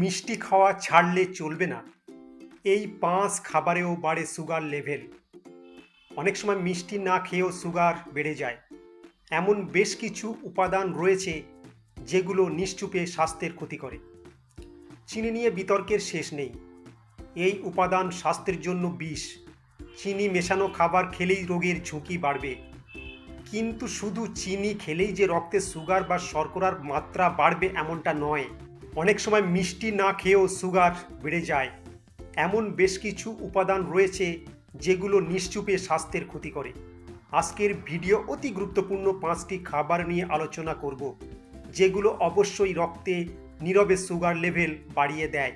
মিষ্টি খাওয়া ছাড়লে চলবে না। এই পাঁচ খাবারেও বাড়ে সুগার লেভেল অনেক সময় মিষ্টি না খেয়েও সুগার বেড়ে যায়। এমন বেশ কিছু উপাদান রয়েছে যেগুলো নিশ্চুপে স্বাস্থ্যের ক্ষতি করে। চিনি নিয়ে বিতর্কের শেষ নেই। এই উপাদান স্বাস্থ্যের জন্য বিষ। চিনি মেশানো খাবার খেলেই রোগের ঝুঁকি বাড়বে। কিন্তু শুধু চিনি খেলেই যে রক্তে সুগার বা শর্করার মাত্রা বাড়বে এমনটা নয়। অনেক সময় মিষ্টি না খেয়েও সুগার বেড়ে যায়। এমন বেশ কিছু উপাদান রয়েছে যেগুলো নিশ্চুপে স্বাস্থ্যের ক্ষতি করে। আজকের ভিডিও অতি গুরুত্বপূর্ণ পাঁচটি খাবার নিয়ে আলোচনা করব, যেগুলো অবশ্যই রক্তে নীরবে সুগার লেভেল বাড়িয়ে দেয়।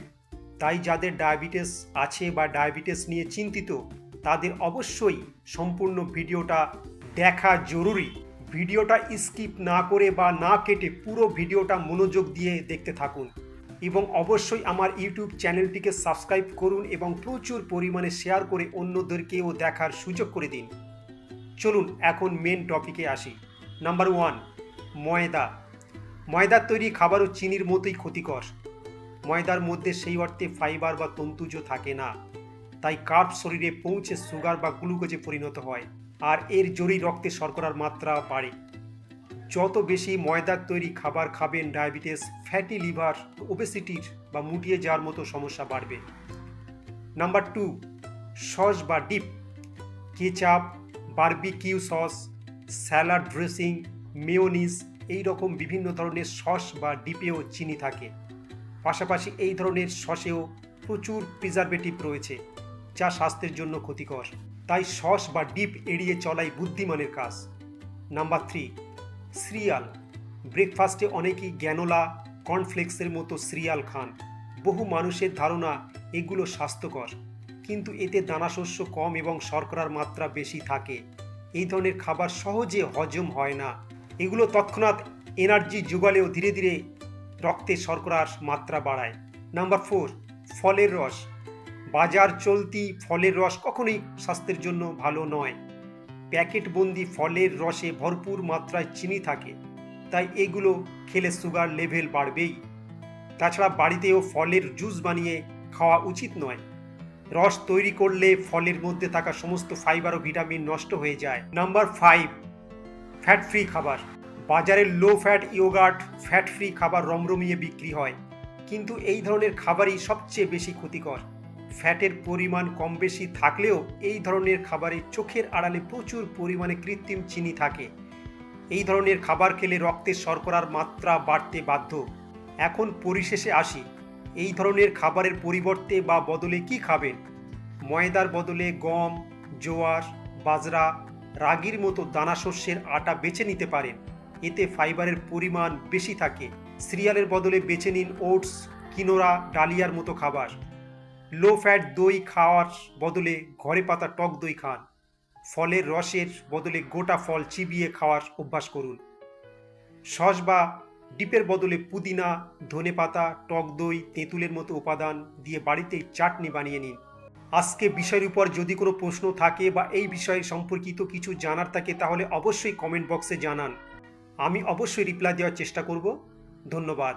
তাই যাদের ডায়াবেটিস আছে বা ডায়াবেটিস নিয়ে চিন্তিত, তাদের অবশ্যই সম্পূর্ণ ভিডিওটা দেখা জরুরি। ভিডিওটা স্কিপ না করে বা না কেটে পুরো ভিডিওটা মনোযোগ দিয়ে দেখতে থাকুন। এবং অবশ্যই আমার ইউটিউব চ্যানেলটিকে সাবস্ক্রাইব করুন এবং প্রচুর পরিমাণে শেয়ার করে অন্যদেরকেও দেখার সুযোগ করে দিন। চলুন এখন মেন টপিকে আসি। নাম্বার ওয়ান ময়দা। ময়দার তৈরি খাবারও চিনির মতোই ক্ষতিকর। ময়দার মধ্যে সেই অর্থে ফাইবার বা তন্তুজ থাকে না, তাই কার্ব শরীরে পৌঁছে সুগার বা গ্লুকোজে পরিণত হয়। আর এর জোরেই রক্তে শর্করার মাত্রা বাড়ে। যত বেশি ময়দার তৈরি খাবার খাবেন, ডায়াবেটিস, ফ্যাটি লিভার, ওবেসিটির বা মুটিয়ে যাওয়ার মতো সমস্যা বাড়বে। নাম্বার টু, সস বা dip, ketchup, barbecue sauce, salad dressing, mayonnaise, এই রকম বিভিন্ন ধরনের সস বা ডিপেও চিনি থাকে। পাশাপাশি এই ধরনের সসেও প্রচুর প্রিজারভেটিভ রয়েছে, যা স্বাস্থ্যের জন্য ক্ষতিকর। তাই সস বা ডিপ এড়িয়ে চলাই বুদ্ধিমানের কাজ। Number three cereal. ব্রেকফাস্টে অনেকেই গ্যানোলা, কর্নফ্লেক্সের মতো সিরিয়াল খান। বহু মানুষের ধারণা এগুলো স্বাস্থ্যকর, কিন্তু এতে দানাশস্য কম এবং শর্করার মাত্রা বেশি থাকে। এই ধরনের খাবার সহজে হজম হয় না। এগুলো তৎক্ষণাৎ এনার্জি যোগালেও ধীরে ধীরে রক্তে শর্করার মাত্রা বাড়ায়। নাম্বার ফোর ফলের রস। বাজার চলতি ফলের রস কখনোই স্বাস্থ্যের জন্য ভালো নয়। প্যাকেটবন্দি ফলের রসে ভরপুর মাত্রায় চিনি থাকে, তাই এগুলো খেলে সুগার লেভেল বাড়বেই। তাছাড়া বাড়িতেও ফলের জুস বানিয়ে খাওয়া উচিত নয়। রস তৈরি করলে ফলের মধ্যে থাকা সমস্ত ফাইবার ও ভিটামিন নষ্ট হয়ে যায়। নাম্বার ফাইভ ফ্যাট ফ্রি খাবার। বাজারে low fat yoghurt fat free খাবার রমরমিয়ে বিক্রি হয়, কিন্তু এই ধরনের খাবারই সবচেয়ে বেশি ক্ষতিকর। ফ্যাটের পরিমাণ কম বেশি থাকলেও এই ধরনের খাবারে চোখের আড়ালে প্রচুর পরিমাণে কৃত্রিম চিনি থাকে। এই ধরনের খাবার খেলে রক্তের শর্করার মাত্রা বাড়তে বাধ্য। এখন পরিশেষে আসি। এই ধরনের খাবারের পরিবর্তে বা বদলে কি খাবেন? ময়দার বদলে গম, জোয়ার, বাজরা, রাগির মতো দানা শস্যের আটা বেছে নিতে পারেন। এতে ফাইবারের পরিমাণ বেশি থাকে। সিরিয়ালের বদলে বেছে নিন ওটস, কিনোরা, ডালিয়ার মতো খাবার। লো ফ্যাট দই খাওয়ার বদলে ঘরে পাতা টক দই খান। ফলের রসের বদলে গোটা ফল চিবিয়ে খাওয়ার অভ্যাস করুন। সস বা ডিপের বদলে পুদিনা, ধনে পাতা, টক দই, তেঁতুলের মতো উপাদান দিয়ে বাড়িতেই চাটনি বানিয়ে নিন। আজকে বিষয়ের উপর যদি কোনো প্রশ্ন থাকে বা এই বিষয়ে সম্পর্কিত কিছু জানার থাকে তাহলে অবশ্যই কমেন্ট বক্সে জানান। আমি অবশ্যই রিপ্লাই দেওয়ার চেষ্টা করব। ধন্যবাদ।